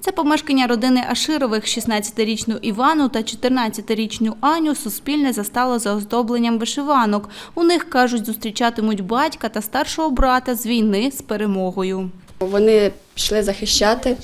Це помешкання родини Аширових, 16-річну Івану та 14-річну Аню Суспільне застало за оздобленням вишиванок. У них, кажуть, зустрічатимуть батька та старшого брата з війни з перемогою. Вони пішли захищати.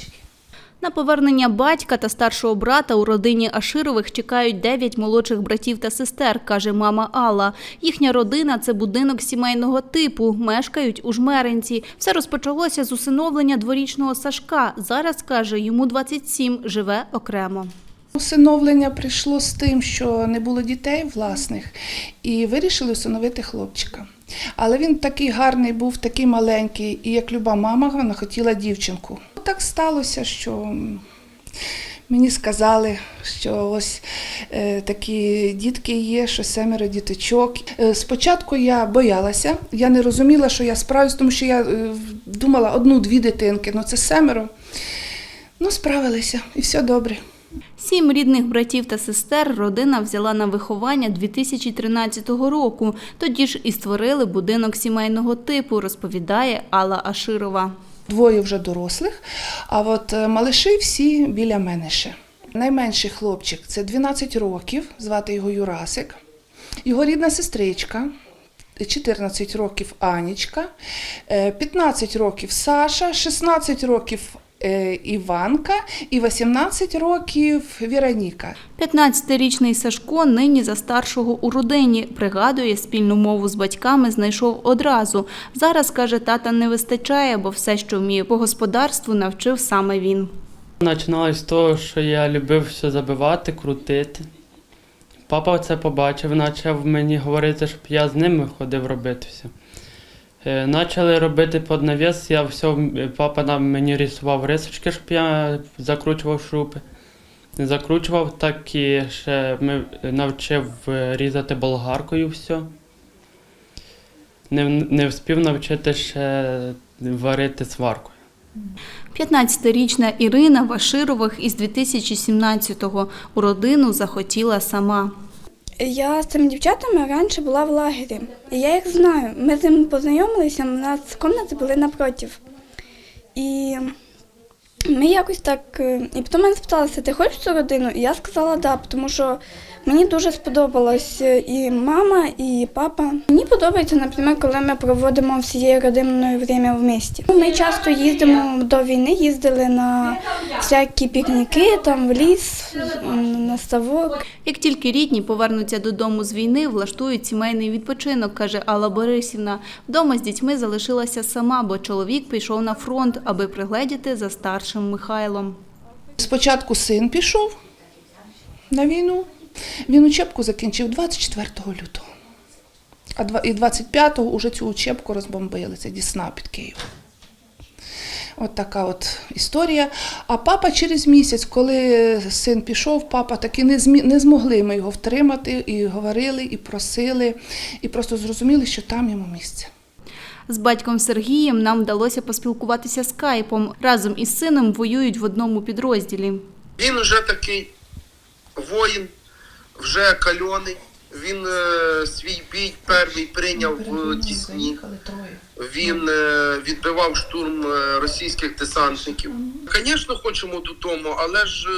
На повернення батька та старшого брата у родині Аширових чекають дев'ять молодших братів та сестер, каже мама Алла. Їхня родина це будинок сімейного типу. Мешкають у Жмеринці. Все розпочалося з усиновлення дворічного Сашка. Зараз каже, йому 27, живе окремо. Усиновлення прийшло з тим, що не було дітей власних, і вирішили усиновити хлопчика. Але він такий гарний був, такий маленький, і як люба мама, вона хотіла дівчинку. Так сталося, що мені сказали, що ось е, такі дітки є, що семеро діточок. Е, спочатку я боялася, я не розуміла, що я справлюсь, тому що я е, думала одну-дві дитинки, ну це семеро. Ну, справилися, і все добре. Сім рідних братів та сестер родина взяла на виховання 2013 року. Тоді ж і створили будинок сімейного типу, розповідає Алла Аширова. Двоє вже дорослих, а от е, малиші всі біля мене ще. Найменший хлопчик це 12 років, звати його Юрасик. Його рідна сестричка, 14 років Анічка, е, 15 років Саша, 16 років е, Іванка і 18 років Віроніка. 15-річний Сашко нині за старшого у родині. Пригадує, спільну мову з батьками знайшов одразу. Зараз, каже, тата не вистачає, бо все, що вміє по господарству, навчив саме він. Починалось з того, що я любив все забивати, крутити. Папа це побачив, почав мені говорити, щоб я з ними ходив робити все. Е, Почали робити під навіс, я все, папа нам мені рисував рисочки, щоб я закручував шурупи. Закручував, так і ще ми навчив е, різати болгаркою все. Не, не встиг навчити ще варити сваркою. 15-річна Ірина Ваширових із 2017-го у родину захотіла сама. Я з цими дівчатами раніше була в лагері. І я їх знаю. Ми з ними познайомилися, у нас кімнати були напротив. І ми якось так. е, І потім мене спиталися, ти хочеш цю родину? І я сказала да, тому що мені дуже сподобалось е, і мама, і папа. Мені подобається, наприклад, коли ми проводимо всією родиною время в місті. Ми часто їздимо до війни, їздили на всякі пікніки, там в ліс, на ставок. Як тільки рідні повернуться додому з війни, влаштують сімейний відпочинок, каже Алла Борисівна. Вдома з дітьми залишилася сама, бо чоловік пішов на фронт, аби пригледіти за старшим Михайлом. Спочатку син пішов на війну. Він учебку закінчив 24 лютого. А і 25-го уже цю учебку розбомбили. Це Дісна під Києвом. От така от історія. А папа через місяць, коли син пішов, папа таки не, змі... не змогли ми його втримати, і говорили, і просили, і просто зрозуміли, що там йому місце. З батьком Сергієм нам вдалося поспілкуватися скайпом. Разом із сином воюють в одному підрозділі. Він вже такий воїн, вже кальоний. Він е, свій бій перший прийняв в Дісні. Він е, відбивав штурм е, російських десантників. Звісно, хочемо додому, але ж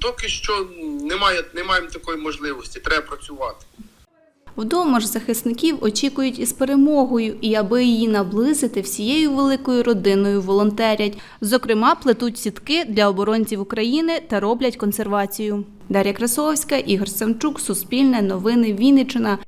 доки що немає, не маємо такої можливості. Треба працювати. Вдома ж захисників очікують із перемогою, і аби її наблизити, всією великою родиною волонтерять. Зокрема, плетуть сітки для оборонців України та роблять консервацію. Дар'я Красовська, Ігор Самчук, Суспільне, Новини, Вінниччина.